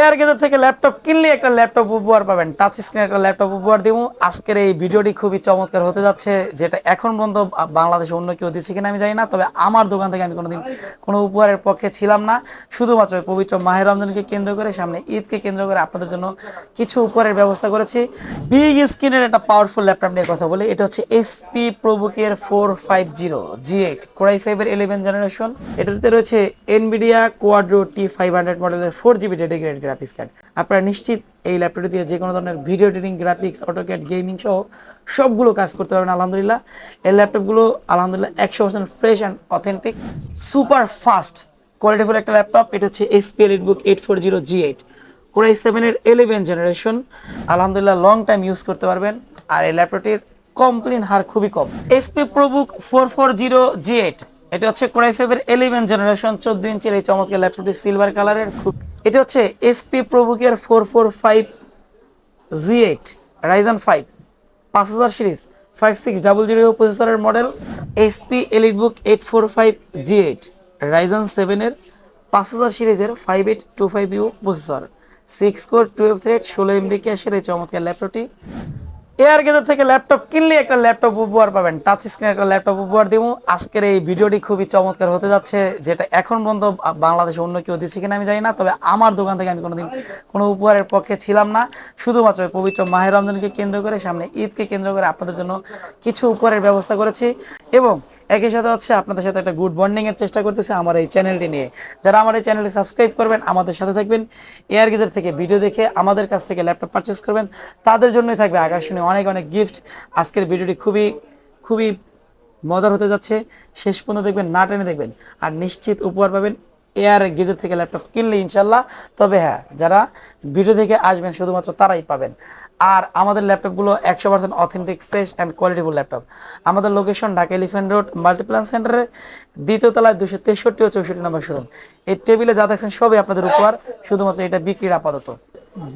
Air geyser থেকে laptop কিনলে একটা ল্যাপটপ উপহার পাবেন। টাচ স্ক্রিন একটা ল্যাপটপ উপহার দিব। আজকের এই ভিডিওটি খুবই চমৎকার হতে যাচ্ছে, যেটা এখন পর্যন্ত বাংলাদেশে অন্য কেউ দিচ্ছে কিনা আমি জানি না, তবে আমার দোকান থেকে আমি কোনোদিন কোনো উপহারের পক্ষে ছিলাম না। শুধুমাত্র পবিত্র মাহের রমজানকে কেন্দ্র করে, সামনে ঈদকে কেন্দ্র করে আপনাদের জন্য কিছু উপহারের ব্যবস্থা করেছি। বিগ স্ক্রিনের একটা পাওয়ারফুল ল্যাপটপ নিয়ে কথা বলি, এটা হচ্ছে HP প্রবুকের four five zero G eight core i ফাইভের ইলেভেন জেনারেশন এটাতে রয়েছে Nvidia Quadro T five hundred মডেলের four GB dedicated graphics card আপনারা নিশ্চিত এই ল্যাপটপটি দিয়ে যে কোনো ধরনের video editing graphics AutoCAD gaming সহ সবগুলো কাজ করতে পারবেন, আলহামদুলিল্লাহ। এই ল্যাপটপগুলো আলহামদুলিল্লাহ, একশো percent fresh and authentic super fast qualityful একটা ল্যাপটপ এটা হচ্ছে HP EliteBook eight four zero G eight core i সেভেনের ইলেভেন জেনারেশন আলহামদুলিল্লাহ লং টাইম ইউজ করতে পারবেন। আর এই ল্যাপটপটির কমপ্লেন হার খুবই কম। HP ProBook four four zero G eight এটা হচ্ছে কোরাই ফাইভের ইলেভেন জেনারেশন চোদ্দ ইঞ্চের এই চমৎকার ল্যাপটপটি সিলভার কালারের খুব এটা হচ্ছে HP প্রবুকের four four five G eight Ryzen five পাঁচ হাজার series five six double zero প্রসেসরের model HP EliteBook eight four five G eight Ryzen সেভেনের পাঁচ হাজার সিরিজের five eight two five U processor six core twelve thread ষোলো MB ক্যাশের এই চমৎকার ল্যাপটপটি এয়ার গেজার থেকে ল্যাপটপ কিনলে একটা ল্যাপটপ উপহার পাবেন। টাচ স্ক্রিনে একটা ল্যাপটপ উপহার দিব। আজকের এই ভিডিওটি খুবই চমৎকার হতে যাচ্ছে, যেটা এখন পর্যন্ত বাংলাদেশে অন্য কেউ দিচ্ছে কিনা আমি জানি না, তবে আমার দোকান থেকে আমি কোনোদিন কোনো উপহারের পক্ষে ছিলাম না। শুধুমাত্র পবিত্র মাহের রমজানকে কেন্দ্র করে, সামনে ঈদকে কেন্দ্র করে আপনাদের জন্য কিছু উপহারের ব্যবস্থা করেছি। এবং একই সাথে হচ্ছে আপনাদের সাথে একটা গুড বর্নিংয়ের চেষ্টা করতেছে আমার এই চ্যানেলটি নিয়ে। যারা আমার এই চ্যানেলটি সাবস্ক্রাইব করবেন, আমাদের সাথে থাকবেন। এয়ার গেজার থেকে ভিডিও দেখে আমাদের কাছ থেকে ল্যাপটপ পারচেস করবেন। তাদের জন্যই থাকবে আকর্ষণীয় অনেক অনেক গিফট আজকের ভিডিওটি খুবই খুবই মজার হতে যাচ্ছে। শেষ পর্যন্ত দেখবেন, না টেনে দেখবেন। আর নিশ্চিত উপহার পাবেন এয়ার গেজের থেকে ল্যাপটপ কিনলে ইনশাল্লাহ তবে হ্যাঁ যারা ভিডিও থেকে আসবেন, শুধুমাত্র তারাই পাবেন। আর আমাদের ল্যাপটপগুলো একশো percent authentic fresh and qualityful laptop. আমাদের location Dhaka Elephant Road Multiplan সেন্টারের দ্বিতীয় তলায় দুশো তেষট্টি ও চৌষট্টি নম্বর শোরুম। এই টেবিলে যা দেখছেন সবই আপনাদের উপহার, শুধুমাত্র এটা বিক্রির আপাতত।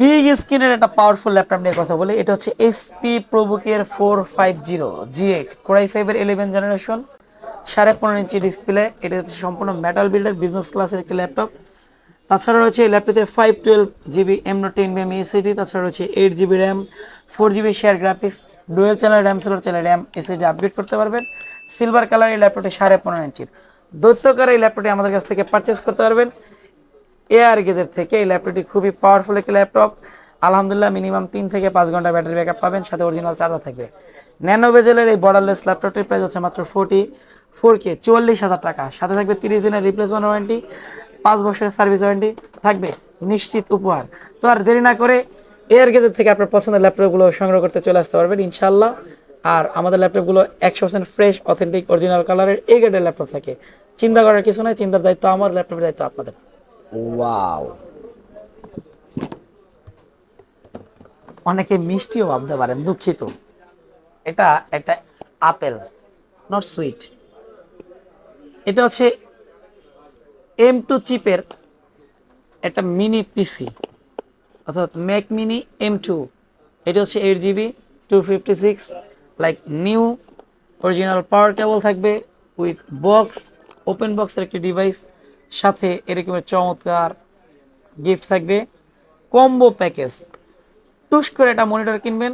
বিগ স্ক্রিনের একটা পাওয়ারফুল ল্যাপটপ নিয়ে কথা বলি, এটা হচ্ছে HP প্রবুকের four five zero G eight core i ফাইভের ইলেভেন জেনারেশন সাড়ে পনেরো ইঞ্চি ডিসপ্লে এটা হচ্ছে সম্পূর্ণ মেটাল বিল্ডের বিজনেস ক্লাসের একটি ল্যাপটপ তাছাড়া রয়েছে এই ল্যাপটপে ফাইভ টুয়েলভ জিবি এম নোট টেন বিএম এসিডি তাছাড়া রয়েছে eight GB RAM four GB share graphics dual channel RAM সেলোর চ্যানেল র্যাম এসিডি আপডেট করতে পারবেন। সিলভার কালার এই ল্যাপটপটি সাড়ে পনেরো ইঞ্চির। দৈত্যকার এই ল্যাপটপটি আমাদের কাছ থেকে পারচেস করতে পারবেন। এআর গেজের থেকে এই ল্যাপটপটি খুবই পাওয়ারফুল একটি ল্যাপটপ আলহামদুলিল্লাহ মিনিমাম তিন থেকে পাঁচ ঘণ্টা ব্যাটারি ব্যাকআপ পাবেন, সাথে অরিজিনাল চার্জার থাকবে। ন্যানো বেজেলের এই বর্ডারলেস ল্যাপটপটির প্রাইস হচ্ছে মাত্র ফোর্টি ফোর কে চুয়াল্লিশ হাজার টাকা। সাথে থাকবে তিরিশ দিনের রিপ্লেসমেন্ট ওয়ারেন্টি পাঁচ বছরের সার্ভিস ওয়ারেন্টি থাকবে নিশ্চিত উপহার। তো আর দেরি না করে এয়ার গেজের থেকে আপনার পছন্দের ল্যাপটপগুলো সংগ্রহ করতে চলে আসতে পারবেন ইনশাল্লাহ আর আমাদের ল্যাপটপগুলো একশো পার্সেন্ট ফ্রেশ অথেন্টিক অরিজিনাল কালারের এই গ্রেডের ল্যাপটপ থাকে। চিন্তা করার কিছু নয় চিন্তার দায়িত্ব আমার ল্যাপটপের দায়িত্ব আপনাদের। ওয়াও। অনেকে মিষ্টিও ভাবতে পারেন দুঃখিত। এটা একটা আপেল নট সুইট এটা হচ্ছে এম টু চিপের একটা মিনি পিসি অর্থাৎ ম্যাক মিনি এম টু এটা হচ্ছে eight GB two fifty six like new original power cable থাকবে উইথ বক্স ওপেন বক্সের একটি ডিভাইস সাথে এরকমের চমৎকার গিফট থাকবে। কম্বো প্যাকেজ টুস করে একটা মনিটর কিনবেন,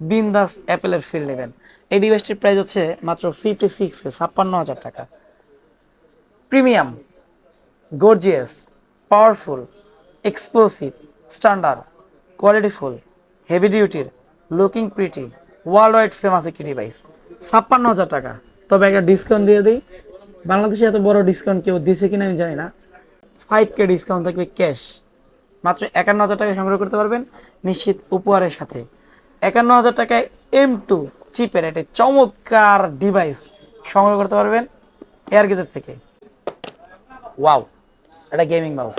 বিন্দাস অ্যাপেলের ফিল নেবেন। এই ডিভাইসটির প্রাইস হচ্ছে মাত্র ফিফটি সিক্সে ছাপ্পান্ন হাজার টাকা। Premium, gorgeous, powerful exclusive standard, qualityful, heavy ডিউটির, looking pretty world wide famous একটি ডিভাইস ছাপ্পান্ন হাজার টাকা। তবে একটা ডিসকাউন্ট দিয়ে দিই। বাংলাদেশে এত বড় ডিসকাউন্ট কেউ দিয়েছে কিনা আমি জানি না। ফাইভ কে ডিসকাউন্ট থাকবে ক্যাশ মাত্র একান্ন হাজার টাকায় সংগ্রহ করতে পারবেন নিশ্চিত উপহারের সাথে। একান্ন হাজার টাকায় এম টু চিপের একটি চমৎকার ডিভাইস সংগ্রহ করতে পারবেন এয়ার গেজের থেকে। ওয়াও, এটা গেমিং মাউস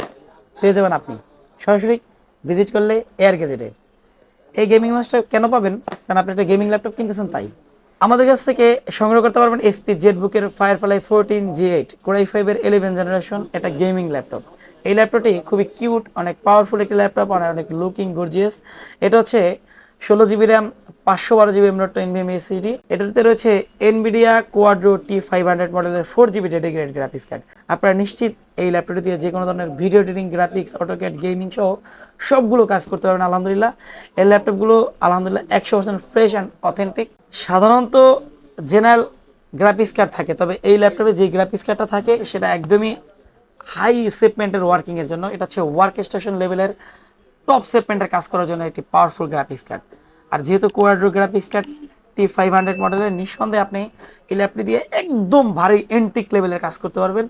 পেয়ে যাবেন আপনি। সরাসরি ভিজিট করলে এয়ার গেজেটে এই গেমিং মাউসটা কেন পাবেন? কারণ আপনি একটা গেমিং ল্যাপটপ কিনতেছেন তাই। আমাদের কাছ থেকে সংগ্রহ করতে পারবেন এসপি জেড বুকের fire Firefly fourteen G eight core i ফাইভের ইলেভেন জেনারেশন এটা গেমিং ল্যাপটপ এই ল্যাপটপটি খুবই কিউট অনেক পাওয়ারফুল একটি ল্যাপটপ অনেক লুকিং গর্জিয়াস এটা হচ্ছে ষোলো জিবি র্যাম, পাঁচশো বারো জিবি এমরোড এনভিএম এসএসডি এটাতে রয়েছে Nvidia Quadro T five hundred মডেলের four GB dedicated graphics card আপনারা নিশ্চিত এই ল্যাপটপটি দিয়ে যে কোনো ধরনের video editing graphics AutoCAD gaming সহ সবগুলো কাজ করতে পারবেন আলহামদুলিল্লাহ। এই ল্যাপটপগুলো আলহামদুলিল্লাহ একশো পার্সেন্ট ফ্রেশ অ্যান্ড অথেন্টিক সাধারণত জেনারেল গ্রাফিক্স কার্ড থাকে, তবে এই ল্যাপটপে যে গ্রাফিক্স কার্ডটা থাকে, সেটা একদমই হাই সেগমেন্টের ওয়ার্কিংয়ের জন্য। এটা হচ্ছে ওয়ার্ক স্টেশন লেভেলের টপ সেগমেন্টের কাজ করার জন্য একটি পাওয়ারফুল গ্রাফিক্স কার্ড আর যেহেতু Quadro graphics card T five hundred মডেলের নিঃসন্দেহে আপনি এই ল্যাপটপ দিয়ে একদম ভারী এন্টিক লেভেলের কাজ করতে পারবেন।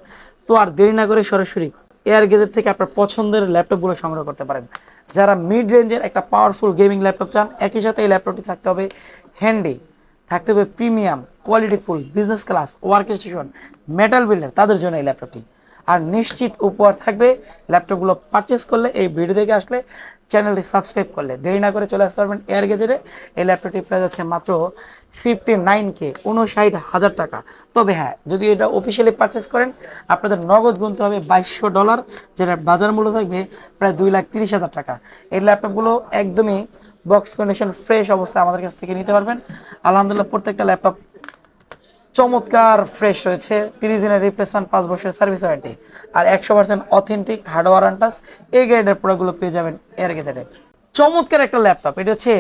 তো আর দেরি না করে সরাসরি এয়ার গেজের থেকে আপনার পছন্দের ল্যাপটপগুলো সংগ্রহ করতে পারেন। যারা মিড রেঞ্জের একটা পাওয়ারফুল গেমিং ল্যাপটপ চান, একই সাথে এই ল্যাপটপটি থাকতে হবে হ্যান্ডি থাকতে হবে premium qualityful business class work station metal builder তাদের জন্য এই ল্যাপটপটি আর নিশ্চিত উপহার থাকবে। ল্যাপটপগুলো পারচেস করলে, এই ভিডিও থেকে আসলে চ্যানেলটি সাবস্ক্রাইব করলে। দেরি না করে চলে আসতে পারবেন এয়ার গেজেটে এই ল্যাপটপটি প্রাইস হচ্ছে মাত্র ফিফটি নাইন কে উনষাট হাজার টাকা। তবে হ্যাঁ যদি এটা অফিসিয়ালি পারচেস করেন, আপনাদের নগদ গুনতে হবে বাইশশো ডলার, যেটা বাজার মূল্য থাকবে প্রায় দুই লাখ তিরিশ হাজার টাকা। এই ল্যাপটপগুলো একদমই বক্স কন্ডিশন ফ্রেশ অবস্থায় আমাদের কাছ থেকে নিতে পারবেন। আলহামদুলিল্লাহ, প্রত্যেকটা ল্যাপটপ চমৎকার ফ্রেশ রয়েছে, তিরিশ দিনের রিপ্লেসমেন্ট পাঁচ বছরের সার্ভিস ওয়ারেন্টি আর একশো পার্সেন্ট অথেন্টিক হার্ডওয়ার আন্টাস এই গ্রেডের প্রোডাক্টগুলো পেয়ে যাবেন এয়ার গেজেটে চমৎকার একটা ল্যাপটপ এটা হচ্ছে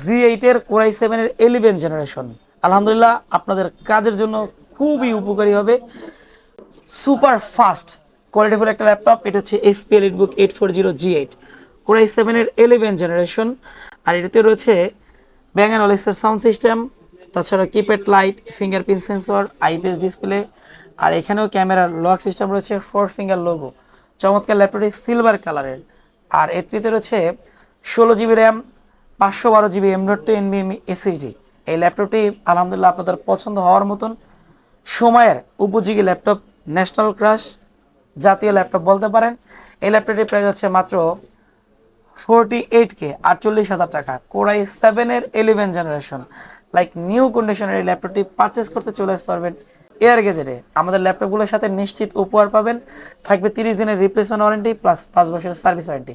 জি এইটের কোরাই সেভেনের এলিভেন জেনারেশন আলহামদুলিল্লাহ, আপনাদের কাজের জন্য খুবই উপকারী হবে। সুপার ফাস্ট কোয়ালিটিফুল একটা ল্যাপটপ এটা হচ্ছে HP EliteBook eight four zero G eight core i সেভেনের এলেভেন জেনারেশন আর এটাতে রয়েছে ব্যাঙ্গান অলিক্সের সাউন্ড সিস্টেম তাছাড়া keypad light fingerprint sensor IPS display আর এখানেও ক্যামেরার লক সিস্টেম রয়েছে ফোর ফিঙ্গার লোগো চমৎকার ল্যাপটপটি সিলভার কালারের আর এটিতে রয়েছে ষোলো জিবি র্যাম পাঁচশো বারো জিবি এম ডট টু এনবিএম এসএসডি এই ল্যাপটপটি আলহামদুলিল্লাহ আপনাদের পছন্দ হওয়ার মতন। সময়ের উপযোগী ল্যাপটপ ন্যাশনাল ক্রাশ জাতীয় ল্যাপটপ বলতে পারেন। এই ল্যাপটপটির প্রাইস হচ্ছে মাত্র ফোরটি এইট কে আটচল্লিশ হাজার টাকা। কোরাই সেভেনের ইলেভেন জেনারেশন লাইক নিউ কন্ডিশনের এই ল্যাপটপটি পারচেস করতে চলে আসতে পারবেন এয়ার গেজেটে আমাদের ল্যাপটপগুলোর সাথে নিশ্চিত উপহার পাবেন। থাকবে তিরিশ দিনের রিপ্লেসমেন্ট ওয়ারেন্টি প্লাস পাঁচ বছরের সার্ভিস ওয়ারেন্টি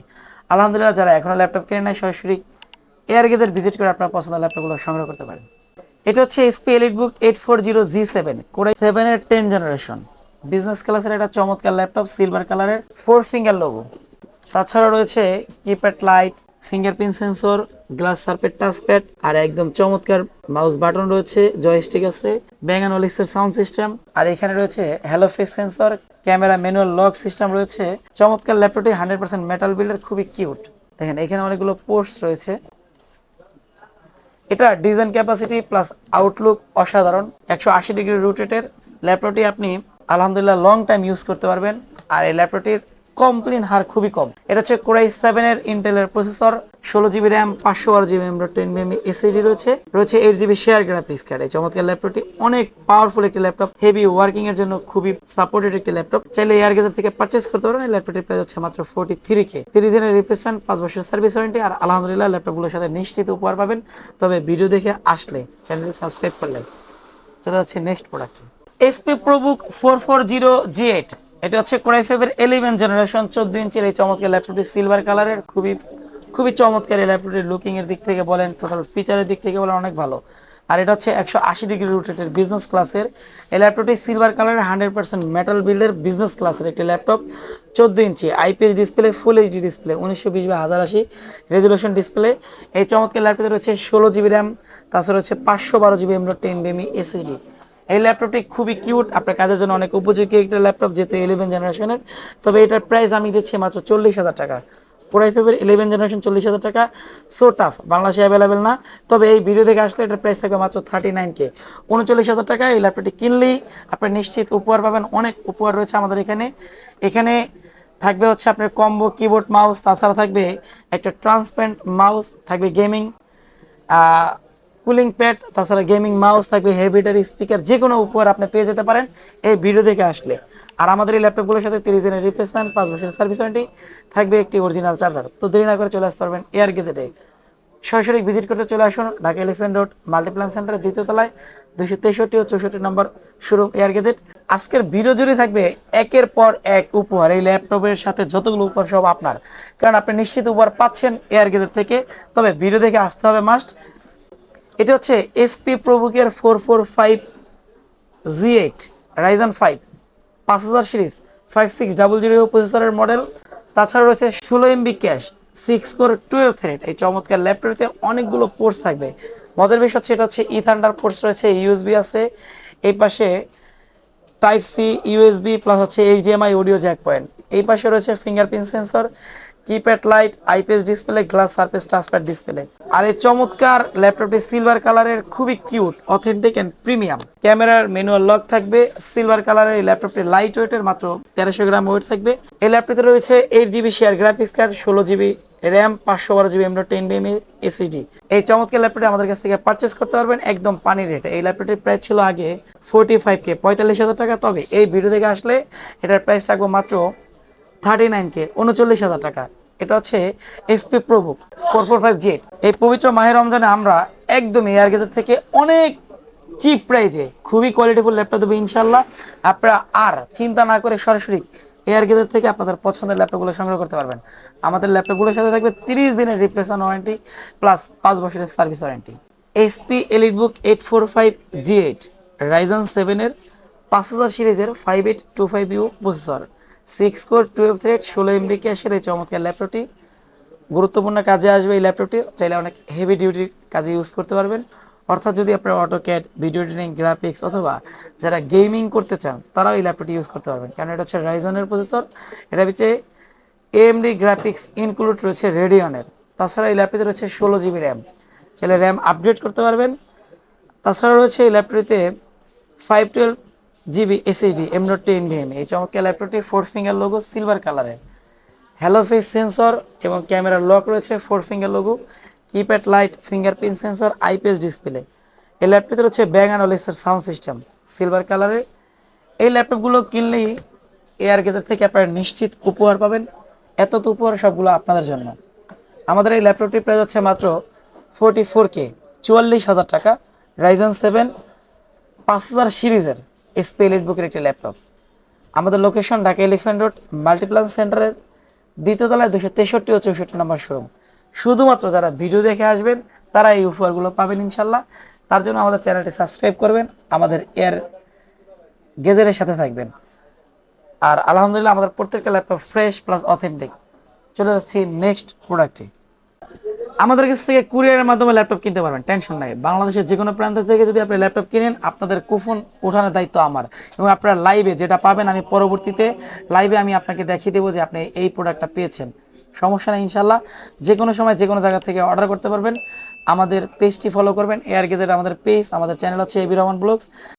আলহামদুলিল্লাহ, যারা এখনও ল্যাপটপ কিনে নেয় সরাসরি এয়ার গেজেট ভিজিট করে আপনার পছন্দের ল্যাপটপগুলো সংগ্রহ করতে পারেন। এটা হচ্ছে HP EliteBook eight four zero G seven core i সেভেনের টেন জেনারেশন বিজনেস ক্লাসের একটা চমৎকার ল্যাপটপ সিলভার কালারের ফোর ফিঙ্গার লোগো তাছাড়া রয়েছে keypad light fingerprint sensor, glass সার্পেট touchpad, আর একদম চমৎকার মাউস বাটন রয়েছে জয়স্টিক আছে ব্যাঙ্গান অলিক্সের সাউন্ড সিস্টেম আর এখানে রয়েছে hello face sensor camera manual lock system রয়েছে, চমৎকার ল্যাপটপটি হান্ড্রেড পার্সেন্ট মেটাল বিল্ডের খুবই কিউট দেখেন, এখানে অনেকগুলো পোস্ট রয়েছে। এটা ডিজাইন ক্যাপাসিটি প্লাস আউটলুক অসাধারণ, একশো আশি ডিগ্রি রোটেটের ল্যাপটপটি আপনি আলহামদুলিল্লাহ লং টাইম ইউজ করতে পারবেন, আর এই ল্যাপটপটির কমপ্লেন হার খুবই কম। এটা হচ্ছে কোরাই সেভেনের ইন্টেলের প্রসেসর ষোলো জিবি র্যাম পাঁচশো বারো জিবি টেন বিএম এসএসডি রয়েছে। রয়েছে eight GB share graphics card এই চমৎকার ল্যাপটপটি অনেক পাওয়ারফুল একটি ল্যাপটপ হেভি ওয়ার্কিং এর জন্য খুবই সাপোর্টেড একটি ল্যাপটপ চাইলে এয়ার গেজার থেকে পারচেস করতে পারেন, এই ল্যাপটপটির প্রাইস হচ্ছে মাত্র ফোর্টি থ্রি কে তিরিশ দিনের রিপ্লেসমেন্ট পাঁচ বছরের সার্ভিস ওয়ারেন্টি আর আলহামদুলিল্লাহ ল্যাপটপগুলোর সাথে নিশ্চিত উপহার পাবেন। তবে ভিডিও দেখে আসলে চ্যানেলটি সাবস্ক্রাইব করলেন। চলে যাচ্ছে নেক্সট প্রোডাক্টে HP ProBook four four zero G eight এটা হচ্ছে কোরাই ফাইভের এলেভেন জেনারেশন চোদ্দ ইঞ্চের এই চমৎকার ল্যাপটপটি সিলভার কালারের খুবই খুবই চমৎকার এই ল্যাপটপটির লুকিংয়ের দিক থেকে বলেন টোটাল ফিচারের দিক থেকে বলেন অনেক ভালো। আর এটা হচ্ছে একশো আশি ডিগ্রি রোটেটের বিজনেস ক্লাসের এই ল্যাপটপটি সিলভার কালারের হান্ড্রেড পার্সেন্ট মেটাল বিল্ডের বিজনেস ক্লাসের একটি ল্যাপটপ চোদ্দ ইঞ্চি IPS display full HD display উনিশশো বিশ বা হাজার আশি রেজলিউশন ডিসপ্লে এই চমৎকার ল্যাপটপে রয়েছে ষোলো জিবি র্যাম তাছাড়া রয়েছে পাঁচশো বারো জিবি এম টেন বিএমই এসএসডি এই ল্যাপটপটি খুবই কিউট আপনার কাজের জন্য অনেক উপযোগী একটা ল্যাপটপ যেহেতু ইলেভেন জেনারেশনের তবে এটার প্রাইস আমি দিচ্ছি মাত্র চল্লিশ হাজার টাকা। কোরাই ফাইভের ইলেভেন জেনারেশন চল্লিশ হাজার টাকা। সো টাফ বাংলাদেশে অ্যাভেলেবেল না। তবে এই ভিডিও থেকে আসলে এটার প্রাইস থাকবে মাত্র থার্টি নাইন কে উনচল্লিশ হাজার টাকা এই ল্যাপটপটি কিনলেই আপনার নিশ্চিত উপহার পাবেন, অনেক উপহার রয়েছে আমাদের এখানে। এখানে থাকবে হচ্ছে আপনার কম্বো কিবোর্ড মাউস তাছাড়া থাকবে একটা ট্রান্সপারেন্ট মাউস থাকবে গেমিং কুলিং প্যাড, তাছাড়া গেমিং মাউস থাকবে হেভিটারি স্পিকার যে কোনো উপহার আপনি পেয়ে যেতে পারেন এই ভিডিও দেখে আসলে। আর আমাদের এই ল্যাপটপগুলোর সাথে তিরিশ দিনের রিপ্লেসমেন্ট পাঁচ বছরের সার্ভিস ওয়ারেন্টি থাকবে একটি অরিজিনাল চার্জার তো দেরি না করে চলে আসতে পারবেন এয়ার গেজেটে সরাসরি ভিজিট করতে চলে আসুন ঢাকা এলিফেন্ট রোড মাল্টিপ্লান সেন্টারের দ্বিতীয় তলায়, দুইশো তেষট্টি ও চৌষট্টি নম্বর শোরুম এয়ার গেজেট আজকের ভিডিও জুড়ে থাকবে একের পর এক উপহার। এই ল্যাপটপের সাথে যতগুলো উপহার সব আপনার। কারণ আপনি নিশ্চিত উপহার পাচ্ছেন এয়ার গেজেট থেকে। তবে ভিডিও দেখে আসতে হবে মাস্ট এটা হচ্ছে HP প্রবুকের four four five G eight Ryzen five পাঁচ হাজার series five six double zero প্রসেসরের মডেল তাছাড়া রয়েছে ষোলো MB cache six core twelve thread এই চমৎকার ল্যাপটপটিতে অনেকগুলো পোর্টস থাকবে। মজার বিষয় হচ্ছে এটা হচ্ছে ইথান্ডার পোর্টস রয়েছে ইউএসবি আছে, এই পাশে টাইপ সি ইউএসবি প্লাস হচ্ছে এইচডিএমআই অডিও জ্যাক পয়েন্ট এই পাশে রয়েছে fingerprint sensor keypad light IPS display glass surface ট্রান্সপ্যাড display আর এই চমৎকার ল্যাপটপটি সিলভার কালারের খুবই কিউট অথেন্টিক অ্যান্ড প্রিমিয়াম ক্যামেরার ম্যানুয়াল লক থাকবে সিলভার কালারের এই ল্যাপটপটি লাইট ওয়েটের মাত্র তেরোশো গ্রাম ওয়েট থাকবে। এই ল্যাপটপটিতে রয়েছে eight GB share graphics card ষোলো জিবি র্যাম পাঁচশো বারো জিবি এমডো টেন বিএম এসিডি এই চমৎকার ল্যাপটপটি আমাদের কাছ থেকে পারচেস করতে পারবেন একদম পানি রেটে এই ল্যাপটপটির প্রাইস ছিল আগে ফোর্টি ফাইভ কে পঁয়তাল্লিশ হাজার টাকা। তবে এই ভিডিও থেকে আসলে এটার প্রাইস রাখব মাত্র থার্টি নাইন কে উনচল্লিশ হাজার টাকা। এটা হচ্ছে HP ProBook four four five Z এই পবিত্র মাহের রমজানে আমরা একদম এয়ার গেজের থেকে অনেক চিপ প্রাইজে খুবই কোয়ালিটিফুল ল্যাপটপ দেবো ইনশাল্লাহ আপনারা আর চিন্তা না করে সরাসরি এয়ার গেজের থেকে আপনাদের পছন্দের ল্যাপটপগুলো সংগ্রহ করতে পারবেন। আমাদের ল্যাপটপগুলোর সাথে থাকবে তিরিশ দিনের রিপ্লেসমেন্ট ওয়ারেন্টি প্লাস পাঁচ বছরের service warranty HP EliteBook eight four five G eight Ryzen সেভেনের পাঁচ হাজার সিরিজের five eight two five U processor six core twelve thread ষোলো এমবি ক্যাশের এই চমৎকার ল্যাপটপটি গুরুত্বপূর্ণ কাজে আসবে এই ল্যাপটপটি চাইলে অনেক হেভি ডিউটির কাজে ইউজ করতে পারবেন। অর্থাৎ যদি আপনার অটোক্যাড ভিডিও এডিটিং গ্রাফিক্স অথবা যারা গেমিং করতে চান, তারাও এই ল্যাপটপটি ইউজ করতে পারবেন। কারণ এটা হচ্ছে রাইজনের প্রসেসর এটা হচ্ছে এএমডি গ্রাফিক্স ইনক্লুড রয়েছে রেডিয়নের তাছাড়া এই ল্যাপটপে রয়েছে ষোলো জিবি র্যাম চাইলে র্যাম আপডেট করতে পারবেন। তাছাড়া রয়েছে এই ল্যাপটপটিতে five twelve GB SSD M dot ten VM এই চমৎকার ল্যাপটপটি ফোর ফিঙ্গার লোগো সিলভার কালারের হ্যালো ফেস সেন্সর এবং ক্যামেরার লক রয়েছে four finger logo keypad light fingerprint sensor IPS display এই ল্যাপটপটিতে রয়েছে ব্যাং অ্যান্ড ওলেক্সের সাউন্ড সিস্টেম সিলভার কালারের এই ল্যাপটপগুলো কিনলেই এয়ার গেজার থেকে আপনারা নিশ্চিত উপহার পাবেন। এত তো উপহার সবগুলো আপনাদের জন্য। আমাদের এই ল্যাপটপটির প্রাইস হচ্ছে মাত্র ফোরটি ফোর কে চুয়াল্লিশ হাজার টাকা রাইজেন সেভেন পাঁচ হাজার সিরিজের। এসপি এলিট বুকের একটি ল্যাপটপ। আমাদের location Dhaka Elephant Road Multiplan সেন্টারের দ্বিতীয় তলায় দুশো তেষট্টি ও চৌষট্টি নম্বর শোরুম শুধুমাত্র যারা ভিডিও দেখে আসবেন, তারা এই উপহারগুলো পাবেন ইনশাল্লাহ তার জন্য আমাদের চ্যানেলটি সাবস্ক্রাইব করবেন, আমাদের এয়ার গেজেটের সাথে থাকবেন। আর আলহামদুলিল্লাহ, আমাদের প্রত্যেকটা ল্যাপটপ ফ্রেশ প্লাস অথেন্টিক চলে যাচ্ছি নেক্সট প্রোডাক্টে আমাদের কাছ থেকে কুরিয়ারের মাধ্যমে ল্যাপটপ কিনতে পারবেন, টেনশন নাই। বাংলাদেশের যে কোনো প্রান্ত থেকে যদি আপনি ল্যাপটপ কিনেন, আপনাদের কুফন ওঠানোর দায়িত্ব আমার। এবং আপনারা লাইভে যেটা পাবেন, আমি পরবর্তীতে লাইভে আমি আপনাকে দেখিয়ে দেবো যে আপনি এই প্রোডাক্টটা পেয়েছেন। সমস্যা নেই ইনশাল্লাহ যে কোনো সময় যে কোনো জায়গা থেকে অর্ডার করতে পারবেন। আমাদের পেজটি ফলো করবেন। এয়ার গেজেট আমাদের পেজ, আমাদের চ্যানেল হচ্ছে এবি রহমান ব্লগস।